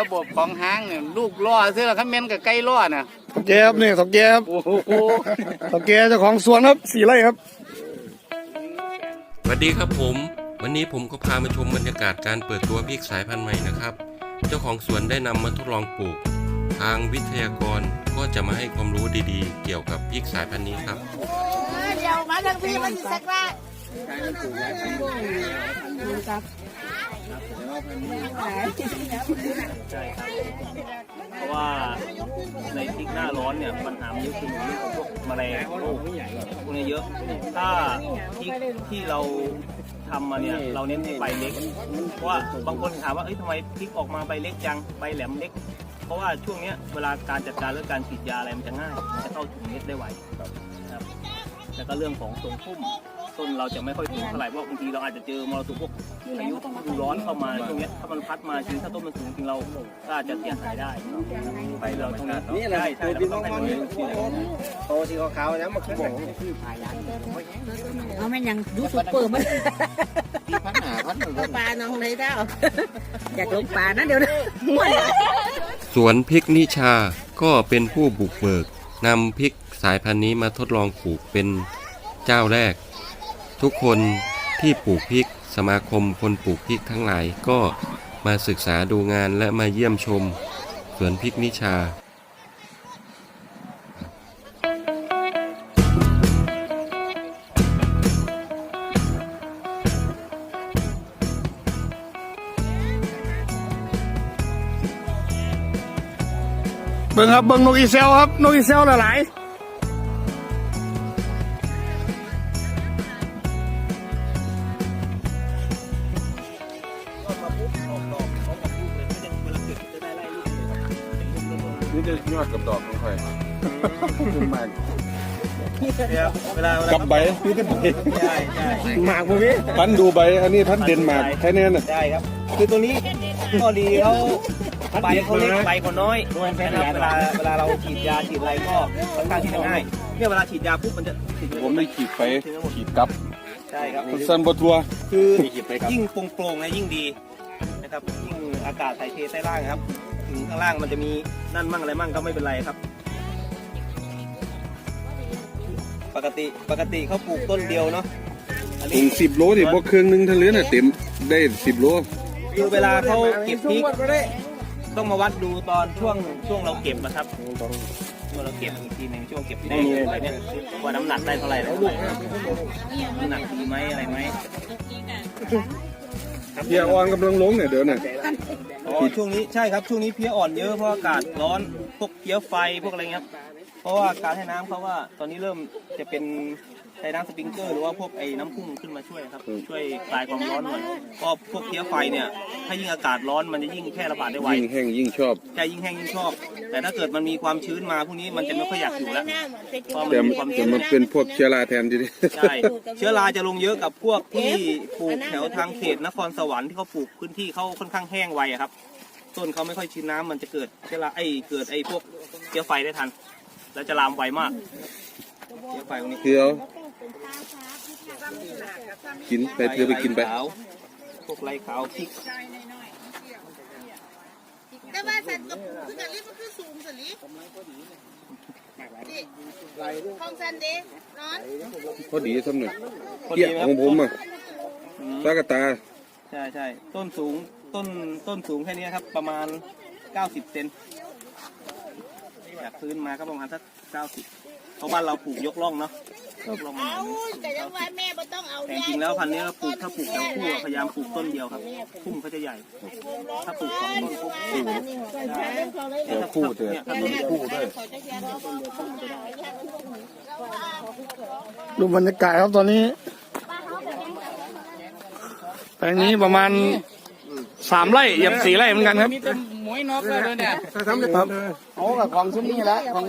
ระบบของห้างเนี่ยลูกล่อเสื้อข้าแม่นกับไก่ล่อน่ะสองแกครับนี่สองแกครับโอ้โหสองแกเจ้าของสวนครับสี่ไร่ครับสวัสดีครับผม วันนี้ผมก็พามาชมบรรยากาศการเปิดตัวพริกสายพันธุ์ใหม่นะครับ เจ้าของสวนได้นำมาทดลองปลูก ทางวิทยากรก็จะมาให้ความรู้ดีๆ เกี่ยวกับพริกสายพันธุ์นี้ครับเดี๋ยวมาทางพี่มันสิสักว่า เพราะว่าในพริกหน้าร้อนเนี่ยปัญหามันเยอะคือเรื่องของพวกแมลงโรคพวกนี้เยอะ ถ้าพริกที่เราทำมาเนี่ยเราเน้นที่ใบเล็ก เพราะว่าบางคนถามว่าเอ้ยทำไมพริกออกมาใบเล็กจังใบแหลมเล็ก เพราะว่าช่วงเนี้ยเวลาการจัดการเรื่องการฉีดยาอะไรมันจะง่ายจะเข้าถึงเม็ดได้ไวครับแล้วก็เรื่องของทรงพุ่ม ต้นเราจะไม่ค่อยถึงเท่าไหร่เพราะบางทีเราอาจจะเจอมรสุมพวกพายุดูร้อนเข้ามาช่วงเนี้ยถ้ามันพัดมาจริงถ้าต้นมันสูงจริงเราก็อาจจะเสียหายได้ไปเราต้องนี่แหละใช่เราต้องให้มันโตสีขาวๆนะมันคือบอกเอาแม่ยังดูสุดเปิดมันพันหาพันหนึ่งปลาน้องเลยเด้าอย่าโดนปลานะเดี๋ยวนะสวนพริกนิชาก็เป็นผู้บุกเบิกนำพริกสายพันธุ์นี้มาทดลองปลูกเป็นเจ้าแรก ทุกคนที่ปลูกพริกสมาคมคนปลูกพริกทั้งหลายก็มาศึกษาดูงานและมาเยี่ยมชมสวนพริกนิชาเบิ่งครับเบิ่งนกอีเซลครับนกอีเซลหลาย นี่จะยอดกับดอกของใครขึ้นมากเวลาเวลากับใบพี่กันใบใช่ใช่ๆหมากพวกนี้พันดูใบอันนี้พันเดนมาร์กแค่นี้น่ะใช่ครับ คือตัวนี้ข้อดีเขาใบเขาเล็กใบเขาน้อยนะครับเวลาเวลาเราฉีดยาฉีดอะไรก็ค่อนข้างที่จะง่ายเนี่ยเวลาฉีดยาปุ๊บมันจะฉีดผมได้ขีดไปขีดกับใช่ครับซันบทัวคือยิ่งโปร่งๆนะยิ่งดีนะครับยิ่งอากาศถ่ายเทใต้ล่างครับ ถึงข้างล่างมันจะมีนั่นมั่งอะไรมั่งก็ไม่เป็นไรครับ ปกติปกติเขาปลูกต้นเดียวเนาะอันถุนี้งสิบโลดิบวกเครื่องหนึงทะเลน่ะเต็มได้สิบโลคือเวลาเขาเก็บพริกต้องมาวัดดูตอนช่วงช่วงเราเก็บนะครับช่วงเราเก็บอีกทีหนึ่งช่วงเก็บแดงอะไรเนี่ยว่าน้ำหนักได้เท่าไหร่ได้เท่าไหร่น้ำหนักดีไหมอะไรไหมเพียอ่อนกำลังลงเนี่ยเดี๋ยวน่ะ อ๋อช่วงนี้ใช่ครับช่วงนี้เพี้ยอ่อนเยอะเพราะอากาศร้อนพวกเพี้ยไฟพวกอะไรเงี้ยครับเพราะว่าการให้น้ำเขาว่าตอนนี้เริ่มจะเป็น ใช้น้ำสปริงเกอร์หรือว่าพวกไอ้น้ำพุ่งขึ้นมาช่วยครับ ช่วยคลายความร้อนหน่อยก็พวกเพี้ยไฟเนี่ยถ้ายิ่งอากาศร้อนมันจะยิ่งแพร่ระบาดได้ไวยิ่งแห้งยิ่งชอบใช่ยิ่งแห้งยิ่งชอบ แต่ถ้าเกิดมันมีความชื้นมาพวกนี้มันจะไม่ค่อยอยากอยู่แล้วเพราะมันแต่มีความแต่ชื้นมันเป็นพวกเชื้อราแทนทีนี้ ใช่เชื้อราจะลงเยอะกับพวกที่ปลูกแถวทางเขตนครสวรรค์ที่เขาปลูกพื้นที่เขาค่อนข้างแห้งไวอะครับ ต้นเขาไม่ค่อยชื้นน้ำมันจะเกิดเชื้อราไอ้เกิดไอ้พวกเชื้อไฟได้ทัน แล้วจะลามไวมากเชื้อไฟพวกนี้ คือเอา กินไปเธอไปกินไปขาวพวกไรขาวพริกแต่ว่าสันกับคือกันลิมันคือสูงสิลิของสันเดร้อนพอดีสำหน่อยพอเกี้ดียไหมของผมอะอืมตากระตาใช่ใช่ต้นสูงต้นต้นสูงแค่นี้ครับ ประมาณ 90เซนจากพื้นมาก็ประมาณสัก90เพราะบ้านเราปลูกยกล่องเนาะ ยกล่องมาเอาแต่ยังว่าแม่บ่ต้องเอาแต่จริงๆแล้วพันธุ์นี้เราปลูกถ้าปลูกแถวคู่อะพยายามปลูกต้นเดียวครับพุ่มเขาจะใหญ่ ถ้าปลูกสองต้นปุ๊บสูงแถวคู่เถอะนี่ยถ้าต้นคู่ด้วยดูบรรยากาศครับตอนนี้แปลงนี้ประมาณสามไร่เหยียบสี่ไร่เหมือนกันครับ ยนกเลยเนี่ยครับโอ้กับของซุ้มนี่แหละของ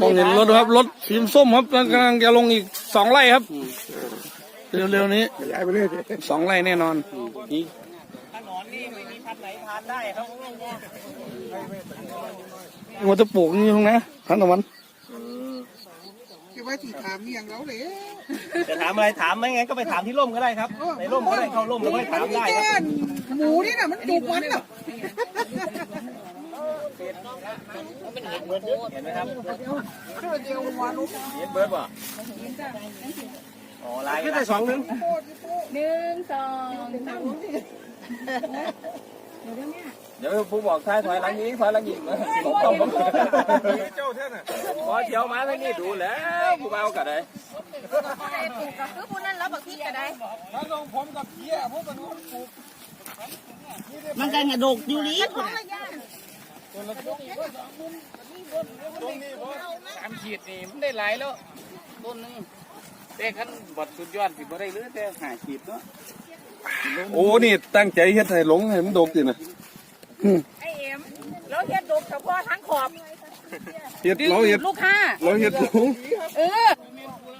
มองเห็นรถครับรถสีส้มครับกำลังจะลงอีกสองไร่ครับ เร็วๆนี้สองไร่แน่นอนถ้าหนอนนี่ไม่มีพันธุ์ไหนทานได้ครับมันจะปลูกนี่ตรงนะทันตะวัน จะถามอะไรถามไม่งั้นก็ไปถามที่ร่มก็ได้ครับ ในร่มก็ได้เข้าร่มแล้วก็ถามได้ครับหมูนี่น่ะมันจุกมันน่ะเห็นไหมครับเห็นเบิร์ดป่ะอ๋อลายได้สองนึงหนึ่งสองสาม เดี๋ยวผู้บอกท้ายถอยหลังยิงถอยหลังยิงมาผมต้องผมเจ้าแท้น่ะพอเที่ยวมาแล้วนี่ดูแล้วผู้เบากัดเลยคือผู้นั้นแล้วบักพี่ก็ได้มันกันกระดกอยู่นี้ท้องระยะสามขีดนี่มันได้หลายแล้วต้นหนึงแต่คันบดสุดยอดสิบ่ได้เหลือแต่ห้าขีดเนาะโอ้นี่ตั้งใจเฮ็ดให้หลงให้มันโดกตินะ ไอเอ็มแล้วเฮ็ดดกเฉพาะทั้งขอบเฮ็ดเราเฮ็ดลูกค้าเราเฮ็ดหลงเออ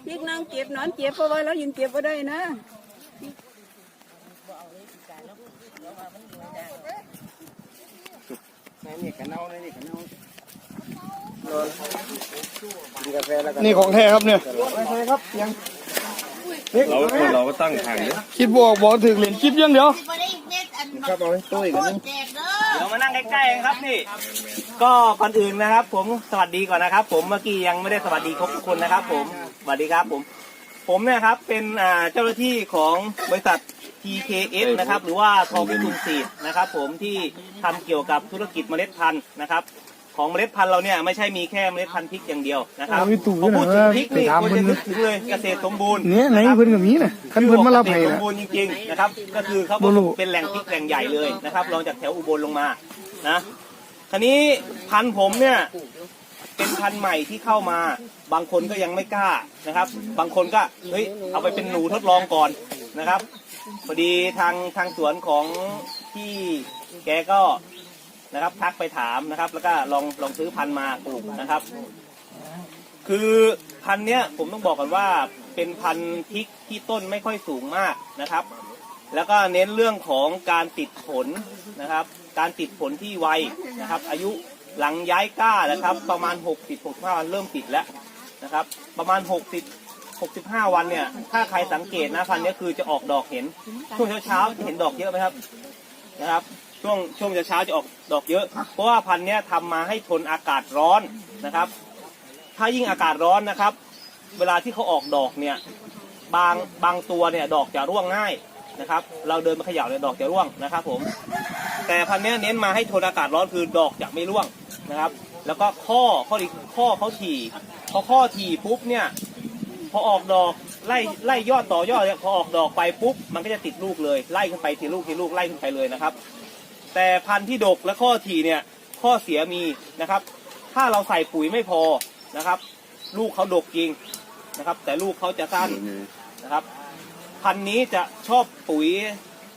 พี่นางเก็บนอนเก็บเพราะว่าเรายังเก็บไ่ได้นะนี่กันเน่านี่กันเน่านี่ของแท้ครับเนี่ยเราเราก็ตั้งทางเนี่ยคิดบวกบอกถึงเหรียญคิดอยังเดียวไม่ได้เม็ดอันครับเอาไว้ตุ้ยกันแจก เดี๋ยวมานั่งใกล้ๆกันครับนี่ ก็ก่อนอื่นนะครับ ผมสวัสดีก่อนนะครับ ผมเมื่อกี้ยังไม่ได้สวัสดีครบทุกคนนะครับ ผมสวัสดีครับผม ผมเนี่ยครับเป็นอ่าเจ้าหน้าที่ของบริษัท TKS นะครับหรือว่าทองพิทุนซีนะครับ ผมที่ทำเกี่ยวกับธุรกิจเมล็ดพันธุ์นะครับ ของเมล็ดพันธุ์เราเนี่ยไม่ใช่มีแค่เมล็ดพันธุ์พริกอย่างเดียวนะครับเอามีตู่พอพูดถึงนะพริกนี่ไปถามควรเพิ่จะนนึกถึงเลยเกษตรสมบูรณ์เนี่ยไหนเพิ่นกับมีน่ะคันเพิ่นมารับให้เกษตรสน่ะมบูรณ์จริงๆนะครับก็คือเขาบ่รู้เป็นแหล่งพริกแหล่งใหญ่เลยนะครับรองจากแถวอุบลลงมานะคราวนี้พันธุ์ผมเนี่ย เป็นพันธุ์ใหม่ที่เข้ามา บางคนก็ยังไม่กล้านะครับ บางคนก็เฮ้ยเอาไปเป็นหนูทดลองก่อนนะครับพอดีทางทางสวนของที่แกก็ นะครับ ทักไปถามนะครับ แล้วก็ลองลองซื้อพันธุ์มาปลูกนะครับ คือพันธุ์เนี้ยผมต้องบอกกันว่าเป็นพันธุ์พริกที่ต้นไม่ค่อยสูงมากนะครับ แล้วก็เน้นเรื่องของการติดผลนะครับ การติดผลที่ไวนะครับ อายุหลังย้ายก้านะครับ ประมาณ 60 65วันเริ่มติดแล้วนะครับ ประมาณ 60 65 วันเนี่ย ถ้าใครสังเกตนะพันธุ์เนี้ยคือจะออกดอกเห็นช่วงเช้าๆจะเห็นดอกเยอะไหมครับนะครับ ช่วงช่วงเช้าๆจะออกดอกเยอะ เพราะว่าพันธุ์เนี้ยทำมาให้ทนอากาศร้อนนะครับ ถ้ายิ่งอากาศร้อนนะครับ เวลาที่เขาออกดอกเนี่ยบางบางตัวเนี่ยดอกจะร่วงง่ายนะครับ เราเดินมาเขย่าเนี่ยดอกจะร่วงนะครับ ผม แต่พันธุ์เนี้ยเน้นมาให้ทนอากาศร้อนคือดอกจะไม่ร่วงนะครับ แล้วก็ข้อข้อดีข้อเขาถี่พอข้อถี่ปุ๊บเนี่ยพอออกดอกไล่ไล่ยอดต่อยอดเนี่ยพอออกดอกไปปุ๊บมันก็จะติดลูกเลยไล่ขึ้นไปทีลูกทีลูกไล่ขึ้นไปเลยนะครับ แต่พันธุ์ที่ดกและข้อถี่เนี่ยข้อเสียมีนะครับ ถ้าเราใส่ปุ๋ยไม่พอนะครับ ลูกเขาดกจริงนะครับ แต่ลูกเขาจะสั้นนะครับ พันธุ์นี้จะชอบปุ๋ย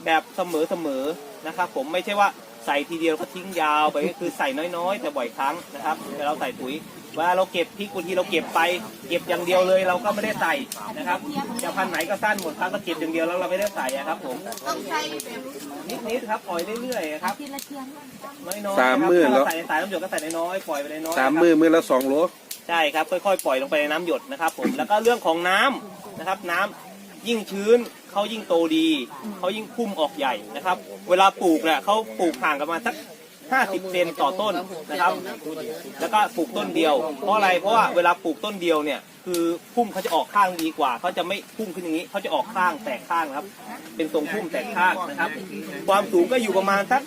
แบบเสมอเสมอๆนะครับ ผมไม่ใช่ว่าใส่ทีเดียวก็ทิ้งยาวไปก็คือใส่น้อยๆ แต่บ่อยครั้งนะครับเวลาเราใส่ปุ๋ย เวลาเราเก็บพริกบางทีเราเก็บไปเก็บอย่างเดียวเลย เราก็ไม่ได้ใส่นะครับจะพันธุ์ไหนก็สั้นหมดครั้งก็เก็บอย่างเดียวแล้วเราไม่ได้ใส่อะครับผมต้องใส่แบบนิดๆครับปล่อยเรื่อยๆครับน้อยๆสามมื้อนะครับแล้วถ้าเราใส่สายน้ำหยดก็ใส่น้อยๆปล่อยไปน้อยๆสามนะครับมือมือละสองโลใช่ครับค่อยๆปล่อยลงไปในน้ำหยดนะครับ ผมแล้วก็เรื่องของน้ำนะครับน้ำยิ่งชื้นเขายิ่งโตดีเขายิ่งพุ่มออกใหญ่นะครับ เวลาปลูกเนี่ยเขาปลูกห่างกันมาสัก 50 เซนต่อต้นนะครับ แล้วก็ปลูกต้นเดียว เพราะอะไรเพราะว่าเวลาปลูกต้นเดียวเนี่ยคือพุ่มเขาจะออกข้างดีกว่าเขาจะไม่พุ่มขึ้นอย่างนี้เขาจะออกข้างแตกข้างนะครับ เป็นทรงพุ่มแตกข้างนะครับ ความสูงก็อยู่ประมาณสัก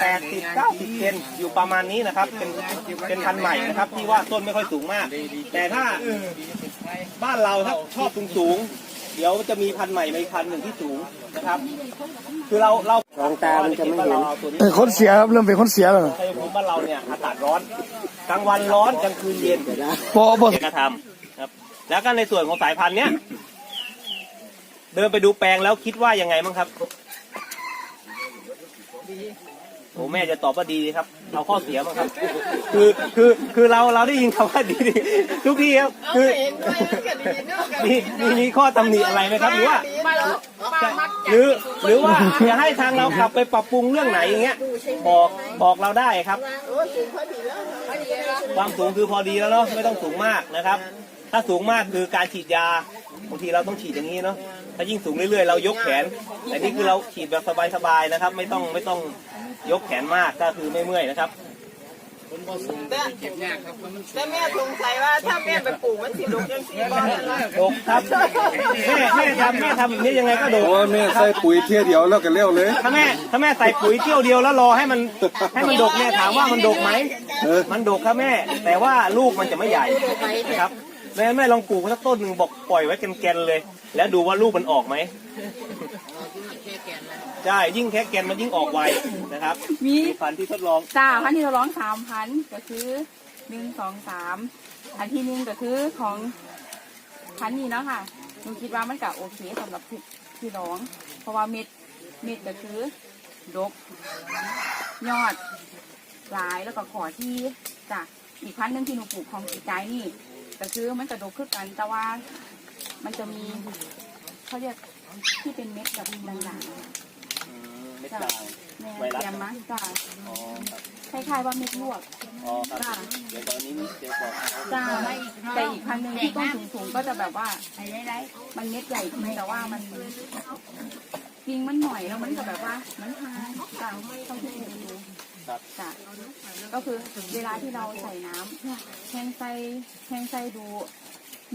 80 90เซนอยู่ประมาณนี้นะครับ เป็นเป็นพันธุ์ใหม่นะครับ ที่ว่าต้นไม่ค่อยสูงมาก แต่ถ้าบ้านเราถ้าชอบสูงสูง เดี๋ยวจะมีพันธุ์ใหม่ในพันธุ์หนึ่งที่สูงนะครับ คือเราเราสองตามันจะไม่เห็น เราตัวนี้เป็นคนเสียครับเริ่มเป็นคนเสียแล้วน่ะชัยภูมิบ้านเราเนี่ยอากาศร้อนกลางวันร้อนกลางคืนเย็นบ่บ่เอกธรรมครับ แล้วก็ในส่วนของสายพันธุ์เนี้ยเดินไปดูแปลงแล้วคิดว่ายังไงบ้างครับโอ้แม่จะตอบว่าดีครับเอาข้อเสียบ้างครับ คือคือคือเราเราได้ยินคำว่าดีทุกทีครับคือมีมีมีข้อตำหนิอะไรไหมครับ หรือว่าหรือหรือว่าจะให้ทางเรากลับไปปรับปรุงเรื่องไหนอย่างเงี้ยบอกบอกเราได้ครับ ความสูงคือพอดีแล้วเนาะไม่ต้องสูงมากนะครับ ถ้าสูงมากคือการฉีดยาบางทีเราต้องฉีดอย่างนี้เนาะถ้ายิ่งสูงเรื่อยๆ เรายกแขนแต่นี่คือเราฉีดแบบสบายๆนะครับ ไม่ต้องไม่ต้อง ยกแขนมากก็คือไม่เมื่อยนะครับแต่แม่สงสัยว่าถ้าแม่ไปปลูกมันสิดกยังสิบ่นั่นล่ะดกครับแม่แม่ทำแม่ทำแบบนี้ยังไงก็ดกโอ้แม่ใส่ปุ๋ยเที่ยเดียวแล้วก็เลี้ยวเลย ถ้าแม่ถ้าแม่ใส่ปุ๋ยเที่ยวเดียวแล้วรอให้มันให้มันดกเนี่ยถามว่ามันดกไหมเออมันดกครับแม่ แต่ว่าลูกมันจะไม่ใหญ่นะครับแม่แม่ลองปลูกสักต้นหนึ่งบอกปล่อยไว้แกนๆเลย แล้วดูว่าลูกมันออกไหม ใช่ยิ่งแค่แกนมันยิ่งออกไวนะครับมีพันธุ์ที่ทดลองจ้าพันที่เราร้องสามพันก็คือหนึ่งสองสามอันที่หนึ่งก็คือของพันนี้เนาะค่ะหนูคิดว่ามันก็โอเคสำหรับที่ที่ร้อง เพราะว่าเม็ดเม็ดก็คือดก ยอดหลายแล้วก็ขอที่จากอีกพันหนึ่งที่หนูปลูกของสีใจนี่ก็คือมันกระดกขึ้นกัน แต่ว่ามันจะมีเขาเรียกที่เป็นเม็ดแบบด่างๆเม็ดจ้ะด่างแม่ไวรัสเตรียมมาจ้ะอ๋อครับคล้ายๆว่าเม็ดลวก อ๋อครับจ้ะเดี๋ยวตอนนี้เดี๋ยวก่อนจ้าแต่อีกพันหนึ่งที่ต้นสูงๆก็จะแบบว่ามันเม็ดใหญ่ขึ้นแต่ว่ามันจริงมันหน่อยแล้วมันก็แบบว่ามันหายจ้าต้องที่ดูดูครับจ้ะก็คือเวลาที่เราใส่น้ำแห้งใส่แห้งใส่ดู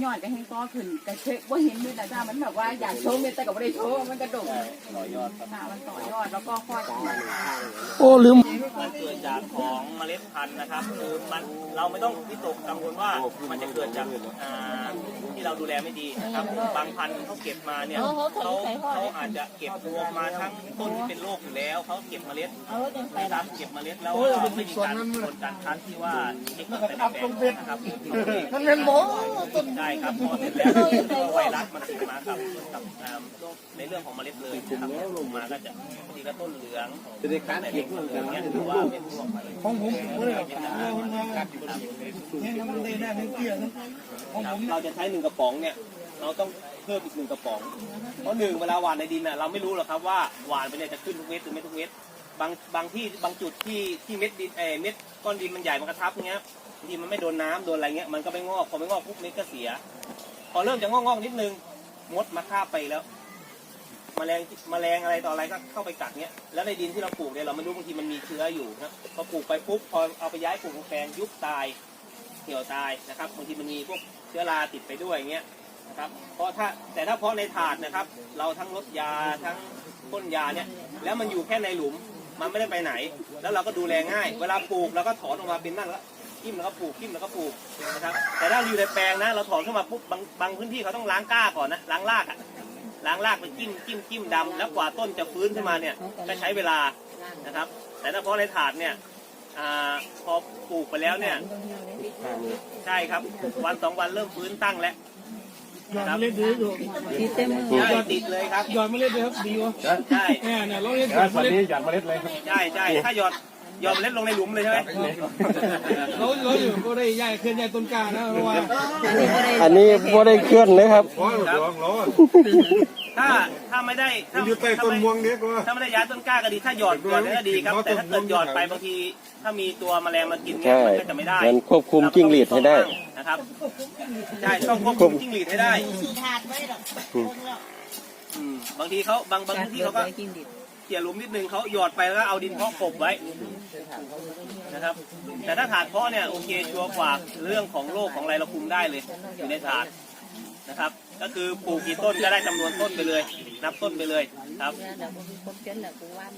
ยอดกับแห้งก็ขึ้นแต่เช็คว่าเห็นเม็ดแต่จ้ามันแบบว่าอยากโชว์เม็ดแต่ก็ไม่ได้โชว์มันกระดกใช่ต่อยอดครับจ้ามันต่อยอดแล้วก็ค่อยโอ้ลืมมันเกิดจากของเมล็ดพันธุ์นะครับคือมันเราไม่ต้องวิตกกังวลว่ามันจะเกิดจากอ่าที่เราดูแลไม่ดีนะครับบางพันธุ์เขาเก็บมาเนี่ยเขาเขาอาจจะเก็บรวมมาทั้งต้นที่เป็นโรคอยู่แล้วเขาเก็บเมล็ดนะครับเก็บเมล็ดแล้วก็ไม่มีการกดการคัดที่ว่าเช็คแต่ละแบบนะครับมันเป็นหมอใช่ครับพอเสร็จแล้วไวรัสมันติดมากับกับอ่าในเรื่องของเมล็ดเลยนะครับลงมาก็จะบางทีก็ต้นเหลืองจะได้คัดแต่เก็เด็บกเงินเหลืองเนี่ยถือว่าเป็นพวกมะเร็งของผมผมเลยครับเราจะใช้หนึ่งกระป๋องเนี่ยเราต้องเพิ่มอีกหนึ่งกระป๋อง เพราะหนึ่งเวลาหว่านในดินน่ะเราไม่รู้หรอกครับว่าหว่านไปเนี่ยจะขึ้นทุกเม็ดหรือไม่ทุกเม็ด บางบางที่บางจุดที่ที่เม็ดดินเออเม็ดก้อนดินมันใหญ่มันกระทับอย่างเงี้ยบาง ทีมันไม่โดนน้ำโดนอะไรเงี้ยมันก็ไม่งอกพอไม่งอกปุ๊บเม็ดก็เสีย พอเริ่มจะงอกงอกนิดนึงมดมาคาไปแล้วแมลงแมลงอะไรต่ออะไรก็เข้าไปกัดเนี้ยแล้วในดินที่เราปลูกเนี่ยเราไม่รู้บางทีมันมีเชื้ออยู่นะพอปลูกไปปุ๊บพอเอาไปย้ายปลูกแปลงยุบตายเหี่ยวตายนะครับบางทีมันมีพวกเชื้อราติดไปด้วยเงี้ยนะครับเพราะถ้าแต่ถ้าเพาะในถาดนะครับ เราทั้งลดยาทั้งพ่นยาเนี่ยแล้วมันอยู่แค่ในหลุมมันไม่ได้ไปไหน แล้วเราก็ดูแลง่าย เวลาปลูกเราก็ถอนออกมาเป็นนั่นแล้ว กิ้มแล้วก็ปลูกกิ้มแล้วก็ปลูกนะครับ แต่ถ้าอยู่ในแปลงนะ เราถอนขึ้นมาปุ๊บบางบางพื้นที่เขาต้องล้างก้าก่อนนะล้างรากอะล้างรากไปจิ้มจิ้มจิ้มดำแล้วกว่าต้นจะฟื้นขึ้นมาเนี่ยก็ใช้เวลานะครับ แต่ถ้าเพาะในถาดเนี่ยอาพอปลูกไปแล้วเนี่ยใช่ครับวันสองวันเริ่มฟื้นตั้งแล้วครับเล่นดีอยู่ใช่ติดเลยครับหยอดเมล็ดเลยครับดีวะใช่แม่เนี่ยเราเล่นหยอดเมล็ดใช่ใช่ถ้าหยอดห ยอดเมล็ดลงในหลุมเลยใช่ไหมเราเราอยู่ก็ได้ย้ายเคลื่อนย้ายต้นกล้านะเพราะว่าอันนี้พอได้เคลื่อนเลยครับ ถ้าถ้าไม่ได้ถ้าอยู่ใต้ต้นม่วงเนี้ยก็ถ้าไม่ได้ย้ายต้นกล้าก็ดี ถ้าหยอดหยอดก็ดีครับ แต่ถ้าเกิดหยอดไปบางทีถ้ามีตัวแมลงมากินเนี่ยใช่มันก็จะไม่ได้มันควบคุมจิ้งหรีดให้ได้นะครับใช่ต้องควบคุมจิ้งหรีดให้ได้ถาดไว้ดอกอืมบางทีเขาบางบางที่เขาก็เขี่ยหลุมนิดนึงเขาหยอดไปแล้วก็เอาดินเพาะกบไว้นะครับ แต่ถ้าถาดเพาะเนี่ยโอเคชัวร์กว่าเรื่องของโรคของอะไรเราคุมได้เลยอยู่ในถาดนะครับ ก็คือปลูกกี่ต้นก็ได้จำนวนต้นไปเลย นับต้นไปเลยครับ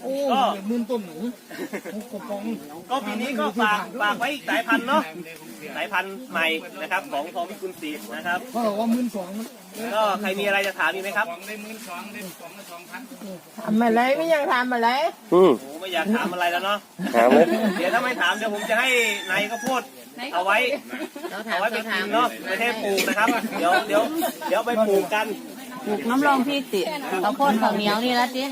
โอ้ก็ หมื่นต้นหนึ่งกระป๋องก็ปีนี้ก็ฝากฝากไว้อีกสายพันธุ์เนาะสายพันธุ์ใหม่นะครับ ของทองพิกุลศรีนะครับ เขาบอกว่าหมื่นสองก็ใครมีอะไรจะถามอีกไหมครับทำอะไรไม่ยังทำอะไร อืมโอ้ไม่อยากถามอะไรแล้วเนาะถามเลยเดี๋ยวถ้าไม่ถามเดี๋ยวผมจะให้นายก็พูด เอาไว้เอาไว้ไปกินเนาะไม่ใช่ปลูกนะครับ เดี๋ยวเดี๋ยวเดี๋ยวไปปลูกกัน ปลูกน้ำรองพี่ติข้าวโพดข้าวเหนียวนี่ละติ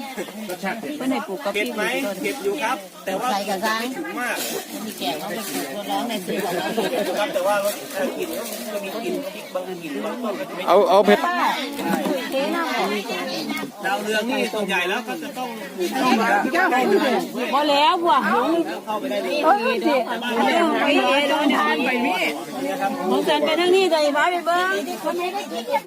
เพื่อนให้ปลูกกับเก็บพี่ไหมเก็บอยู่ครับ แต่ว่าใส่กระซังไม่ถึงมากมีแกงเขาไปปลูกร้องในซื้อของเราครับแต่ว่าเออกลิ่นก็มีกลิ่นพริกบางกลิ่นบางต้นก็จะไม่เอาเอาเพชรเท่น้ำของดาวเรืองนี่ส่วนใหญ่แล้วก็จะต้องปลูกเข้ามาบ่แล้วบัวหงเข้าไปได้ดีเออสิเรื่องไปเอโดนทานไปนี่มองเกินไปทั้งนี้ใจฟ้าไปเบิ้ง